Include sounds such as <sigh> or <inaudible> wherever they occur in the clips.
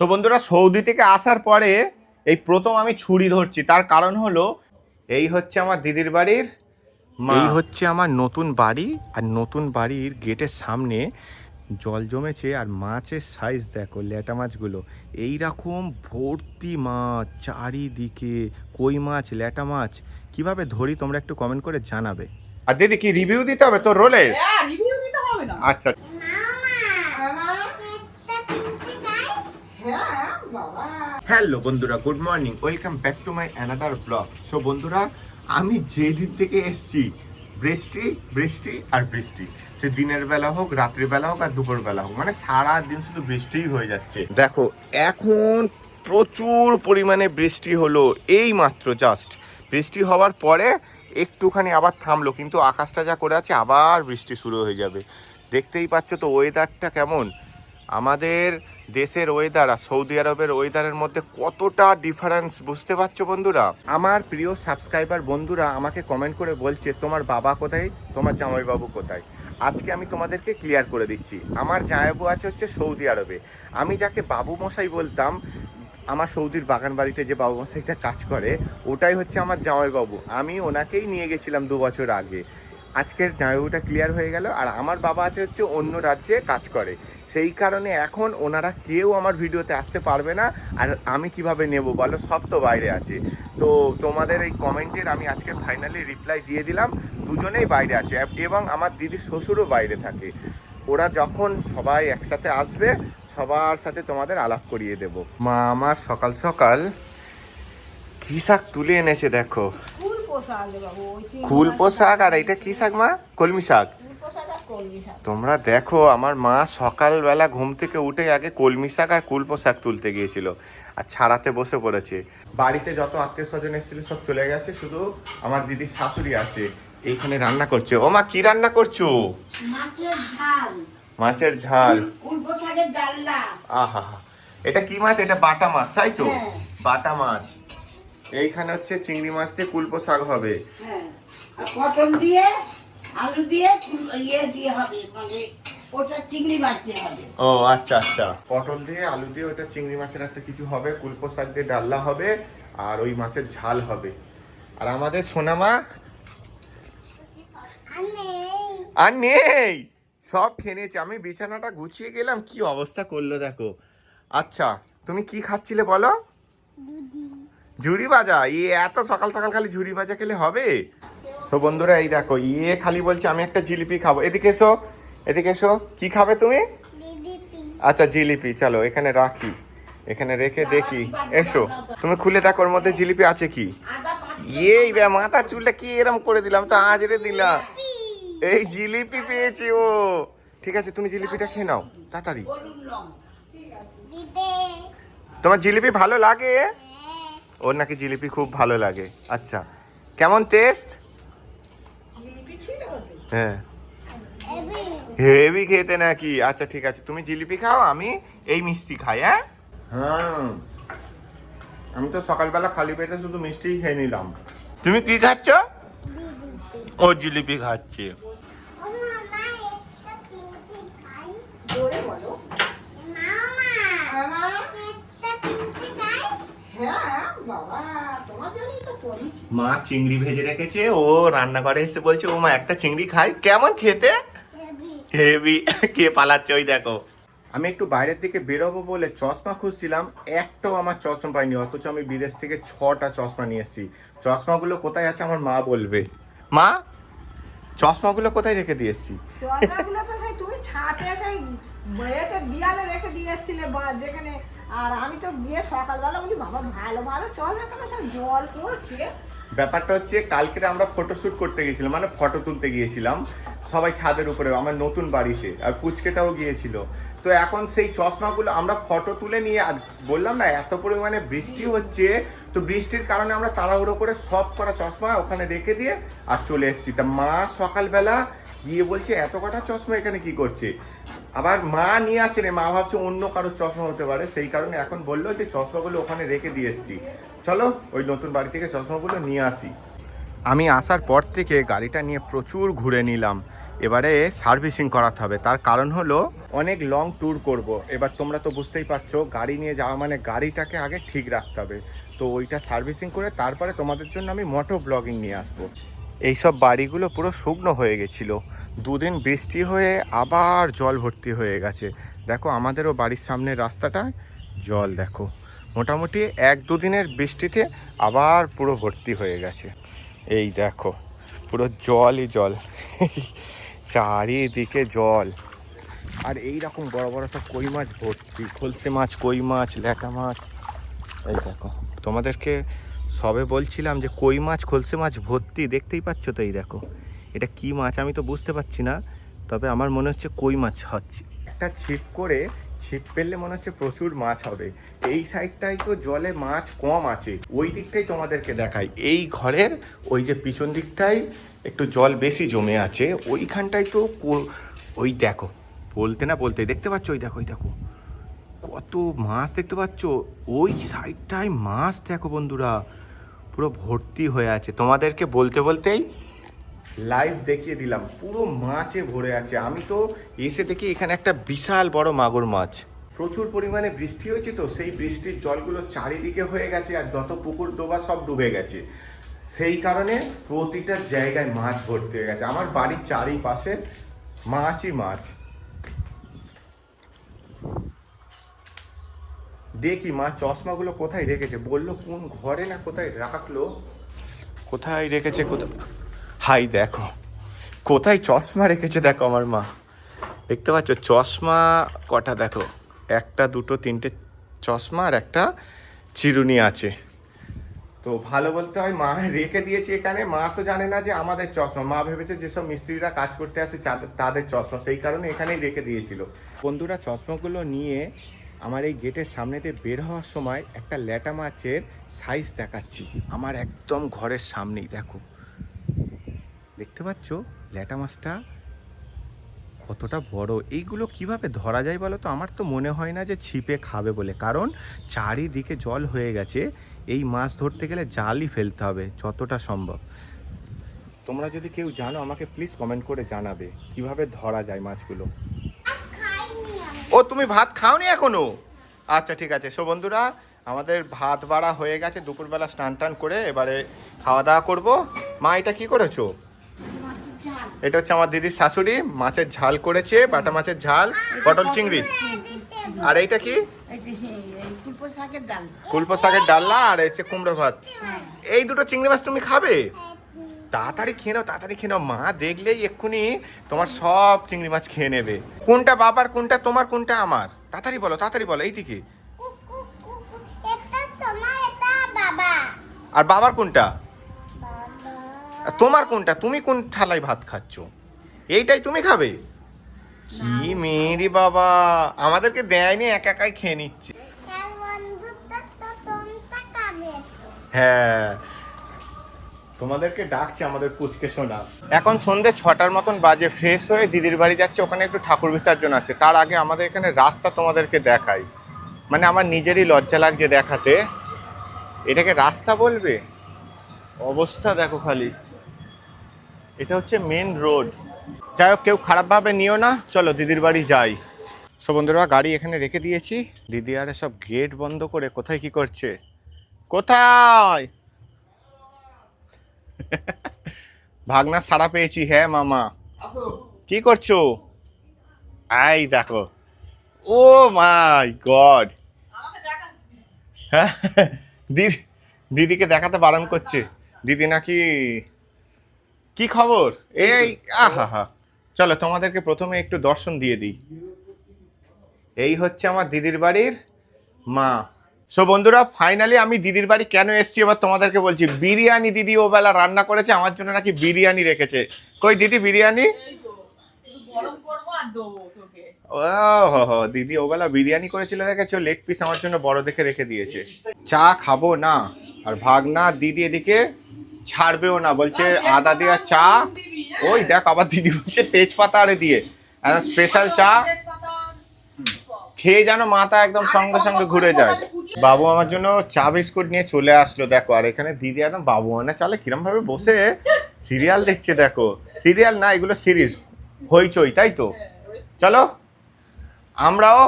তো বন্ধুরা সৌদি থেকে আসার পরে এই প্রথম আমি ছুরি ধরছি। তার কারণ হলো এই হচ্ছে আমার দিদির বাড়ির এই হচ্ছে আমার নতুন বাড়ি আর নতুন বাড়ির গেটের সামনে জল জমেছে আর মাছের সাইজ দেখো ল্যাটা মাছগুলো। এই রকম ভর্তি মাছ চারিদিকে কই মাছ ল্যাটা মাছ কীভাবে ধরি তোমরা একটু কমেন্ট করে জানাবে। আর দিদি কি রিভিউ দিতে হবে তোর রোলে হ্যাঁ রিভিউ দিতে হবে না। আচ্ছা হ্যাঁ বাবা হ্যালো বন্ধুরা, good morning, welcome back to my another blog. So বন্ধুরা, আমি যে দিন থেকে এসছি, বৃষ্টি বৃষ্টি আর বৃষ্টি। সে দিনের বেলা হোক রাত্রি বেলা হোক আর দুপুর বেলা হোক মানে সারা দিন শুধু বৃষ্টিই হয়ে যাচ্ছে। দেখো, এখন প্রচুর পরিমাণে বৃষ্টি হলো, এই মাত্র জাস্ট বৃষ্টি হওয়ার পরে একটুখানি আবার থামলো, কিন্তু আকাশটা যা করে আছে, আবার বৃষ্টি শুরু হয়ে যাবে। দেখতেই পাচ্ছ তো ওয়েদারটা কেমন? আমাদের দেশের ওয়েদার আর সৌদি আরবের ওয়েদারের মধ্যে কতটা ডিফারেন্স বুঝতে পারছ বন্ধুরা? আমার প্রিয় সাবস্ক্রাইবার বন্ধুরা আমাকে কমেন্ট করে বলছে, তোমার বাবা কোথায়? তোমার জামাইবাবু কোথায়? আজকে আমি তোমাদেরকে ক্লিয়ার করে দিচ্ছি। আমার জামাইবাবু আছে হচ্ছে সৌদি আরবে। আমি যাকে বাবু মশাই বলতাম, আমার সৌদির বাগান বাড়িতে যে বাবু মশাইটা কাজ করে, ওটাই হচ্ছে আমার জামাইবাবু। আমি ওনাকেই নিয়ে গেছিলাম দু বছর আগে। আজকের জামাইবাবুটা ক্লিয়ার হয়ে গেল আর আমার বাবা আছে হচ্ছে অন্য রাজ্যে কাজ করে। সেই কারণে এখন ওনারা কেউ আমার ভিডিওতে আসতে পারবে না, আর আমি কীভাবে নেব বলো? সব তো বাইরে আছে। তো তোমাদের এই কমেন্টের আমি আজকে ফাইনালি রিপ্লাই দিয়ে দিলাম। দুজনেই বাইরে আছে এবং আমার দিদির শ্বশুরও বাইরে থাকে। ওরা যখন সবাই একসাথে আসবে, সবার সাথে তোমাদের আলাপ করিয়ে দেব। মা আমার সকাল সকাল কি শাক তুলে এনেছে দেখো। ফুল পোশাক আর এটা কি শাক মা? কলমি শাক? তোমরা দেখো আমার মা সকালবেলা ঘুম থেকে উঠে আগে কলমি শাক আর কুলপো শাক তুলতে গিয়েছিল আর ছাড়াতে বসে পড়েছে। বাড়িতে যত আত্মীয় স্বজন এসেছিল সব চলে গেছে শুধু আমার দিদির শাশুড়ি আছে। এইখানে রান্না করছে। ও মা কি রান্না করছ? মাছের ঝাল। মাছের ঝাল। উল্টো শাকের ডাল্লা আহা। এটা কি মাছ? এটা বাটা মাছ তাই তো? হ্যাঁ। বাটা মাছ। এইখানে হচ্ছে চিংড়ি মাছ দিয়ে কুলপো শাক হবে। হ্যাঁ পটল দিয়ে আলু দিয়ে ইয়ে দিয়ে হবে মানে ওটা চিংড়ি বাড়তে হবে। ও আচ্ছা আচ্ছা। পটল দিয়ে আলু দিয়ে ওটা চিংড়ি মাছের একটা কিছু হবে কুলপো শাক দিয়ে ডাল্লা হবে আর ওই মাছের ঝাল হবে। আর আমাদের সোনামা? আর নেই। সব খেয়ে নিয়েছে আমি বিছানাটা গুছিয়ে গেলাম কি অবস্থা করল দেখো। আচ্ছা তুমি কি খাচ্ছিলে বলো? ঝুড়ি ভাজা? ইয়ে এত সকাল সকাল খালি ঝুড়ি ভাজা খেলে হবে? তো বন্ধুরা এই দেখো ইয়ে খালি বলছে আমি একটা জিলিপি খাব। এদিকে এসো এদিকে এসো। কি খাবে তুমি? আচ্ছা জিলিপি। চলো এখানে রাখি। এখানে রেখে দেখি। এসো তুমি খুলে দেখো ওর মধ্যে জিলিপি আছে কি? এই রে মাথা চুলটা কি এরম করে দিলাম তো আজ রে দিলাম এই জিলিপি পেয়েছি ও। ঠিক আছে তুমি জিলিপিটা খেয়ে নাও তাড়াতাড়ি। তোমার জিলিপি ভালো লাগে? ওর নাকি জিলিপি খুব ভালো লাগে। আচ্ছা কেমন টেস্ট হ্যাঁ। হেভি খেতে নাকি? আচ্ছা ঠিক আছে। তুমি জিলিপি খাও আমি এই মিষ্টি খাই হ্যাঁ? হ্যাঁ আমি তো সকালবেলা খালি পেটে শুধু মিষ্টিই খেয়ে নিলাম। তুমি কি খাচ্ছ? ও জিলিপি খাচ্ছে জোরে বলো হ্যাঁ বাবা তোমার জন্যই তো করেছি মা চিংড়ি ভেজে রেখেছে ও রান্নাঘরে এসে বলছে ও মা একটা চিংড়ি খাই কেমন খেতে? হেভি <laughs> কে পালাচ্ছে ওই দেখো। আমি একটু বাইরের দিকে বেরোবো বলে চশমা খুঁজছিলাম একটাও আমার চশমা পাইনি অথচ আমি বিদেশ থেকে ছটা চশমা নিয়ে এসেছি। চশমাগুলো কোথায় আছে আমার মা বলবে। মা চশমাগুলো কোথায় রেখে দিয়ে এসেছি? চশমাগুলো তো সেই তুমি ছাতে সেই বইয়েতে দিয়ালে রেখে দিয়ে এসছিলে বা যেখানে আর আমি তো গিয়ে সকালবেলা বলি, বাবা, ভালো ভালো চশমা কেন সব জল পড়ছে। ব্যাপারটা হচ্ছে কালকে আমরা ফটোশ্যুট করতে গিয়েছিলাম মানে ফটো তুলতে গিয়েছিলাম, সবাই ছাদের উপরে আমার নতুন বাড়িতে, আর পুচকেটাও গিয়েছিল। তো এখন সেই চশমাগুলো আমরা ফটো তুলে নিয়ে, আর বললাম না, এত পরিমাণে বৃষ্টি হচ্ছে, তো বৃষ্টির কারণে আমরা তাড়াহুড়ো করে সব করা চশমা ওখানে রেখে দিয়ে, আর চলে এসেছি। তা মা সকালবেলা গিয়ে বলছে, এত কটা চশমা এখানে কি করছে? আবার মা নিয়ে আসেনি মা ভাবছে অন্য কারোর চশমা হতে পারে, সেই কারণে এখন বলল যে চশমাগুলো ওখানে রেখে দিয়ে এসেছি। চলো ওই নতুন বাড়ি থেকে চশমাগুলো নিয়ে আসি। আমি আসার পর থেকে গাড়িটা নিয়ে প্রচুর ঘুরে নিলাম। এবারে সার্ভিসিং করাতে হবে, তার কারণ হলো অনেক লং ট্যুর করব। এবার তোমরা তো বুঝতেই পারছ, গাড়ি নিয়ে যাওয়া মানে গাড়িটাকে আগে ঠিক রাখতে হবে। তো ওইটা সার্ভিসিং করে তারপরে তোমাদের জন্য আমি মোটো ব্লগিং নিয়ে আসব। এইসব বাড়িগুলো পুরো শুকনো হয়ে গেছিল। দুদিন বৃষ্টি হয়ে আবার জল ভর্তি হয়ে গেছে। দেখো, আমাদেরও বাড়ির সামনের রাস্তাটা জল, দেখো। মোটামুটি এক দুদিনের বৃষ্টিতে আবার পুরো ভর্তি হয়ে গেছে। এই দেখো, পুরো জলই জল। চারিদিকে জল। আর এই রকম বড় বড় সব কই মাছ ভর্তি, খলসে মাছ, কই মাছ, ল্যাটা মাছ। এই দেখো, তোমাদেরকে সবে বলছিলাম যে কই মাছ, খলসে মাছ ভর্তি, দেখতেই পাচ্ছ তো এই দেখো। এটা কি মাছ আমি তো বুঝতে পারছি না, তবে আমার মনে হচ্ছে কই মাছ হচ্ছে। একটা ছিপ করে ছিপ ফেললে মনে হচ্ছে প্রচুর মাছ হবে। এই সাইডটাই তো জলে মাছ কম আছে, ওই দিকটাই তোমাদেরকে দেখাই। এই ঘরের ওই যে পিছন দিকটাই একটু জল বেশি জমে আছে ওইখানটায় তো ওই দেখো, বলতে না বলতে, দেখতে পাচ্ছ? ওই দেখো ওই দেখো। কত মাছ দেখতে পাচ্ছ? ওই সাইডটায় মাছ, দেখো বন্ধুরা। পুরো ভর্তি হয়ে আছে। তোমাদেরকে বলতে বলতেই লাইভ দেখিয়ে দিলাম। পুরো মাছে ভরে আছে। আমি তো এসে দেখি এখানে একটা বিশাল বড় মাগুর মাছ। প্রচুর পরিমাণে বৃষ্টি হয়েছে তো, সেই বৃষ্টির জলগুলো চারিদিকে হয়ে গেছে আর যত পুকুর ডোবা সব ডুবে গেছে। সেই কারণে প্রতিটা জায়গায় মাছ ভর্তি হয়ে গেছে। আমার বাড়ির চারিপাশে মাছই মাছ। দেখি মা চশমাগুলো কোথায় রেখেছে? বলল কোন ঘরে না কোথায় রাখল? কোথায় রেখেছে কোথায় হাই দেখো। কোথায় চশমা রেখেছে দেখো আমার মা। দেখতে পাচ্ছ চশমা কটা দেখো? একটা দুটো তিনটে চশমা আর একটা চিরুনি আছে। তো ভালো বলতে হয় মা রেখে দিয়েছে এখানে। মা তো জানে না যে আমাদের চশমা। মা ভেবেছে যেসব মিস্ত্রিরা কাজ করতে আসে তাদের- তাদের চশমা। সেই কারণে এখানেই রেখে দিয়েছিল। বন্ধুরা চশমাগুলো নিয়ে আমার এই গেটের সামনেতে বের হওয়ার সময় একটা ল্যাটা মাছের সাইজ দেখাচ্ছি। আমার একদম ঘরের সামনেই, দেখো। দেখতে পাচ্ছ? ল্যাটা মাছটা কতটা বড়। এইগুলো কীভাবে ধরা যায় বলো তো? আমার তো মনে হয় না যে ছিপে খাবে বলে। কারণ চারিদিকে জল হয়ে গেছে। এই মাছ ধরতে গেলে জালই ফেলতে হবে, যতটা সম্ভব। তোমরা যদি কেউ জানো, আমাকে প্লিজ কমেন্ট করে জানাবে কীভাবে ধরা যায় মাছগুলো। ও তুমি ভাত খাওনি এখনও? আচ্ছা ঠিক আছে। সো বন্ধুরা আমাদের ভাত বাড়া হয়ে গেছে। দুপুরবেলা স্নান টান করে এবারে খাওয়া দাওয়া করব। মা এটা কি করেছ? এটা হচ্ছে আমার দিদির শাশুড়ি। মাছের ঝাল করেছে বাটা মাছের ঝাল পটল চিংড়ি। আর এইটা কি? কুলপো শাকের ডাল। কুলপো শাকের ডাল্লা আর এই হচ্ছে কুমড়ো ভাত। এই দুটো চিংড়ি মাছ তুমি খাবে? তাড়াতাড়ি খেয়ে নাও তাড়াতাড়ি খেয়ে নাও। মা দেখলেই এক্ষুনি তোমার সব চিংড়ি মাছ খেয়ে নেবে। কোনটা বাবার কোনটা তোমার কোনটা আমার? তাড়াতাড়ি বলো তাড়াতাড়ি বলো এইদিকে আর বাবার কোনটা? তোমার কোনটা? তুমি কোন থালায় ভাত খাচ্ছ? এইটাই তুমি খাবে? কি মেয়েরি বাবা। আমাদেরকে দেয়নি একা একাই খেয়ে নিচ্ছে। হ্যাঁ। তোমাদেরকে ডাকছে আমাদের পুচকে শোনা এখন সন্ধে ছটার মতন বাজে ফ্রেশ হয়ে দিদির বাড়ি যাচ্ছে, ওখানে একটু ঠাকুর বিসর্জন আছে। তার আগে আমাদের এখানে রাস্তা তোমাদেরকে দেখাই। মানে আমার নিজেরই লজ্জা লাগছে দেখাতে। এটাকে রাস্তা বলবে? অবস্থা দেখো খালি। এটা হচ্ছে মেন রোড যাই হোক, কেউ খারাপভাবে নিও না। চলো, দিদির বাড়ি যাই। সো বন্ধুরা, গাড়ি এখানে রেখে দিয়েছি। দিদি আরে সব গেট বন্ধ করে কোথায় কি করছে? কোথায়? ভাগনা সারা পেয়েছি হ্যাঁ মামা। কি করছ? আই দেখো। Oh my God. হ্যাঁ দিদি দিদিকে দেখাতে বারণ করছে। দিদি নাকি কি খবর? এই আহা হা। চলো তোমাদেরকে প্রথমে একটু দর্শন দিয়ে দিই। এই হচ্ছে আমার দিদির বাড়ির মা। সো বন্ধুরা ফাইনালি আমি দিদির বাড়ি কেন এসেছি? এবার তোমাদেরকে বলছি, বিরিয়ানি দিদি ও বেলা রান্না করেছে, আমার জন্য নাকি বিরিয়ানি রেখেছে। কই দিদি, বিরিয়ানি? ও দিদি বিরিয়ানি করেছিল রেখেছো লেগ পিস আমার জন্য বড় দেখে রেখে দিয়েছে। চা খাব না, আর ভাগনা দিদি এদিকে ছাড়বেও না, বলছে আদা দেওয়া চা। ওই দেখ, আবার দিদি বলছে তেজপাতা আরে দিয়ে। স্পেশাল চা। খেয়ে যেন মাথা একদম সঙ্গে সঙ্গে ঘুরে যায়। বাবু আমার জন্য চা বিস্কুট নিয়ে চলে আসলো দেখো। আর এখানে দিদি একদম বাবু মানে চালে কিরম ভাবে বসে। সিরিয়াল দেখছে দেখো। সিরিয়াল না এগুলো সিরিজ। হইচই তাই তো? চলো আমরাও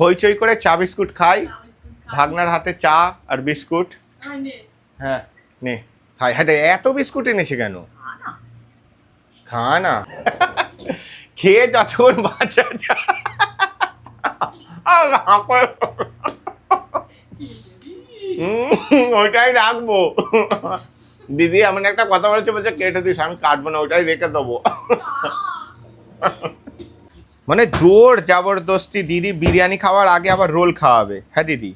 হইচই করে চা বিস্কুট খাই। ভাগনার হাতে চা আর বিস্কুট। হ্যাঁ নে। খাই। হ্যাঁ এত বিস্কুট এনেছে কেন? খা না। <laughs> খেয়ে যতক্ষণ বাচ্চা যা আর ওইটাই রাখব। দিদি, এমন একটা কথা বলেছে বলছে, কেটে দিস, আমি কাটবো না, ওইটাই রেখে দেবো। মানে জোর জবরদস্তি, দিদি বিরিয়ানি খাওয়ার আগে আবার রোল খাওয়াবে। হ্যাঁ দিদি?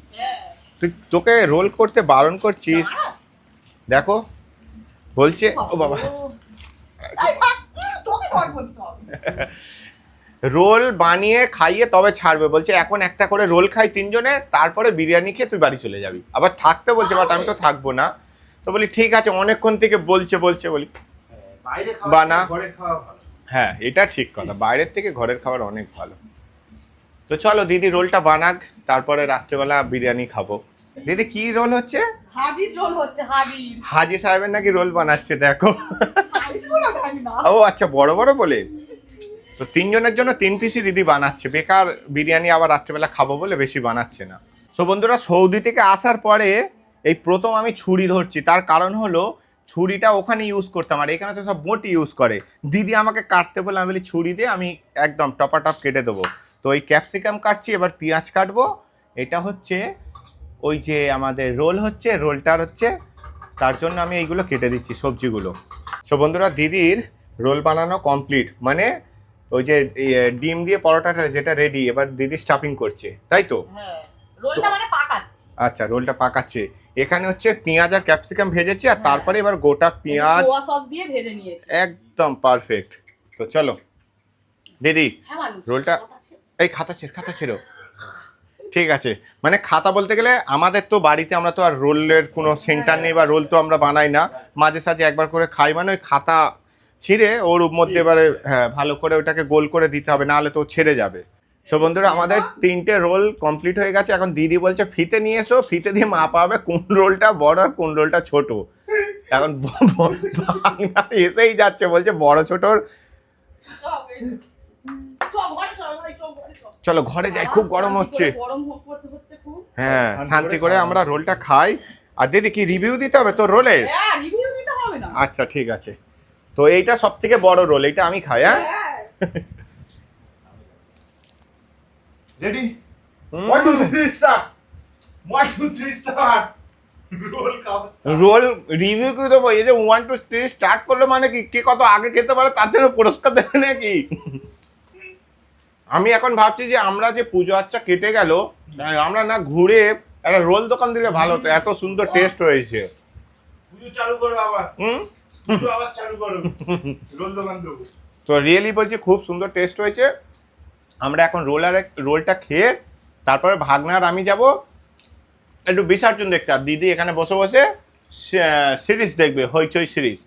তুই তোকে রোল করতে বারণ করছিস? দেখো, বলছে, ও বাবা। রোল বানিয়ে খাইয়ে তবে ছাড়বে। বলছে এখন একটা করে রোল খাই তিনজনে তারপরে বিরিয়ানি খেয়ে তুই বাড়ি চলে যাবি। আবার থাকতে বলছে বাট আমি তো থাকব না। তো বলি ঠিক আছে অনেকক্ষণ থেকে বলছে বলছে বলি বাইরে বানা। হ্যাঁ এটা ঠিক কথা। বাইরের থেকে ঘরের খাবার অনেক ভালো। তো চলো দিদি রোলটা বানাক তারপরে রাত্রেবেলা বিরিয়ানি খাব। দিদি কি রোল হচ্ছে? হাজির রোল হচ্ছে হাজির। হাজি সাহেবের নাকি রোল বানাচ্ছে দেখো। ও আচ্ছা বড় বড় বলে? তো তিনজনের জন্য তিন পিসই দিদি বানাচ্ছে। বেকার বিরিয়ানি আবার রাত্রেবেলা খাব বলে বেশি বানাচ্ছে না। সো বন্ধুরা, সৌদি থেকে আসার পরে এই প্রথম আমি ছুরি ধরছি। তার কারণ হলো ছুরিটা ওখানে ইউজ করতাম আর এখানে তো সব মোটি ইউজ করে। দিদি আমাকে কাটতে বলে, আমি বলি, ছুরি দিয়ে আমি একদম টপাটপ কেটে দেবো। তো এই ক্যাপসিকাম কাটছি, এবার পেঁয়াজ কাটবো। এটা হচ্ছে ওই যে আমাদের রোল হচ্ছে রোলটার হচ্ছে। তার জন্য আমি এইগুলো কেটে দিচ্ছি সবজিগুলো। সো বন্ধুরা, দিদির রোল বানানো কমপ্লিট মানে ওই যে ডিম দিয়ে পরোটাটা যেটা রেডি এবার দিদি স্টাফিং করছে তাই তো? হ্যাঁ রোলটা মানে আচ্ছা রোলটা পাকাচ্ছে। এখানে হচ্ছে পেঁয়াজ আর ক্যাপসিকাম ভেজেছি আর তারপরে এবার গোটা পেঁয়াজ সস দিয়ে ভেজে নিয়েছি। একদম পারফেক্ট তো চলো দিদি হ্যাঁ রোলটা এই খাতা ছেড় খাতা ছেড়ো। ঠিক আছে মানে খাতা বলতে গেলে আমাদের তো বাড়িতে আমরা তো আর রোলের কোনো সেন্টার নেই বা রোল তো আমরা বানাই না। মাঝে সাঝে একবার করে খাই মানে ওই খাতা ছিঁড়ে ওর মধ্যে এবারে হ্যাঁ ভালো করে ওটাকে গোল করে দিতে হবে নাহলে তো ও ছেড়ে যাবে। সো বন্ধুরা আমাদের তিনটে রোল কমপ্লিট হয়ে গেছে। এখন দিদি বলছে ফিতে নিয়ে এসো ফিতে দিয়ে মাপা হবে কোন রোলটা বড় আর কোন রোলটা ছোট। এখন ব- ব- এসেই যাচ্ছে বলছে বড় ছোটর চল ঘরে যাই খুব গরম হচ্ছে। হ্যাঁ শান্তি করে আমরা রোলটা খাই। আর দিদি কি রিভিউ দিতে হবে তোর রোলের হ্যাঁ রিভিউ দিতে হবে না। আচ্ছা ঠিক আছে। তো এইটা সব থেকে বড় রোল এইটা আমি খাই হ্যাঁ? Ready one two three start one two three start roll review কি দেবো এই যে ওয়ান টু থ্রি স্টার্ট করল মানে কি? কে কত আগে খেতে পারে তার জন্য পুরস্কার দেবে নাকি? আমি এখন ভাবছি যে আমরা যে পুজো আচ্ছা কেটে গেল আমরা না ঘুরে একটা রোল দোকান দিলে ভালো হতো এত সুন্দর টেস্ট হয়েছে। পুজো চালু করো আবার। হুম? আবার চালু করো। রোল দোকান দেবো তো রিয়েলি বলছি খুব সুন্দর টেস্ট হয়েছে। আমরা এখন রোল আর রোলটা খেয়ে তারপরে ভাগনার আমি যাব। একটু বিসর্জন দেখতে। আর দিদি এখানে বসে বসে সিরিজ দেখবে হইচই সিরিজ।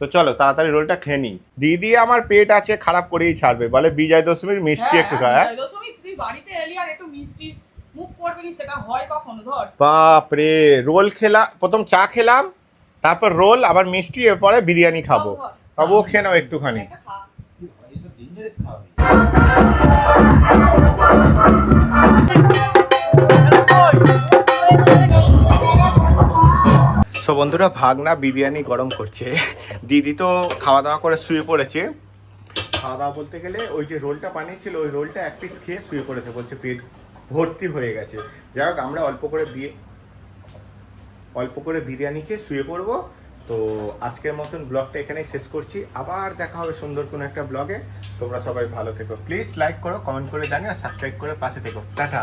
তো চলো তাড়াতাড়ি রোলটা খেয়ে নিই। দিদি আমার পেট আছে খারাপ করেই ছাড়বে। বলে বিজয় দশমীর মিষ্টি একটু খায় হ্যাঁ? বিজয়া দশমী তুই বাড়িতে এলি আর একটু মিষ্টি মুখ করবি নি, সেটা হয় কখনো? ধর। বাপ রে রোল খেলাম প্রথম চা খেলাম তারপর রোল আবার মিষ্টি এরপরে বিরিয়ানি খাব। বাবু ও খেয়ে নাও একটুখানি। সো বন্ধুরা ভাগনা বিরিয়ানি গরম করছে। দিদি তো খাওয়া দাওয়া করে শুয়ে পড়েছে। খাওয়া দাওয়া বলতে গেলে ওই যে রোলটা বানিয়েছিল ওই রোলটা এক পিস খেয়ে শুয়ে পড়েছে বলছে পেট ভর্তি হয়ে গেছে। যাই হোক আমরা অল্প করে বিয়ে অল্প করে বিরিয়ানি খেয়ে শুয়ে পড়ব। তো আজকের মতন ব্লগটা এখানেই শেষ করছি। আবার দেখা হবে সুন্দর কোনো একটা ব্লগে। তোমরা সবাই ভালো থেকো। প্লিজ লাইক করো কমেন্ট করে জানিও, আর সাবস্ক্রাইব করে পাশে থেকো। টাটা।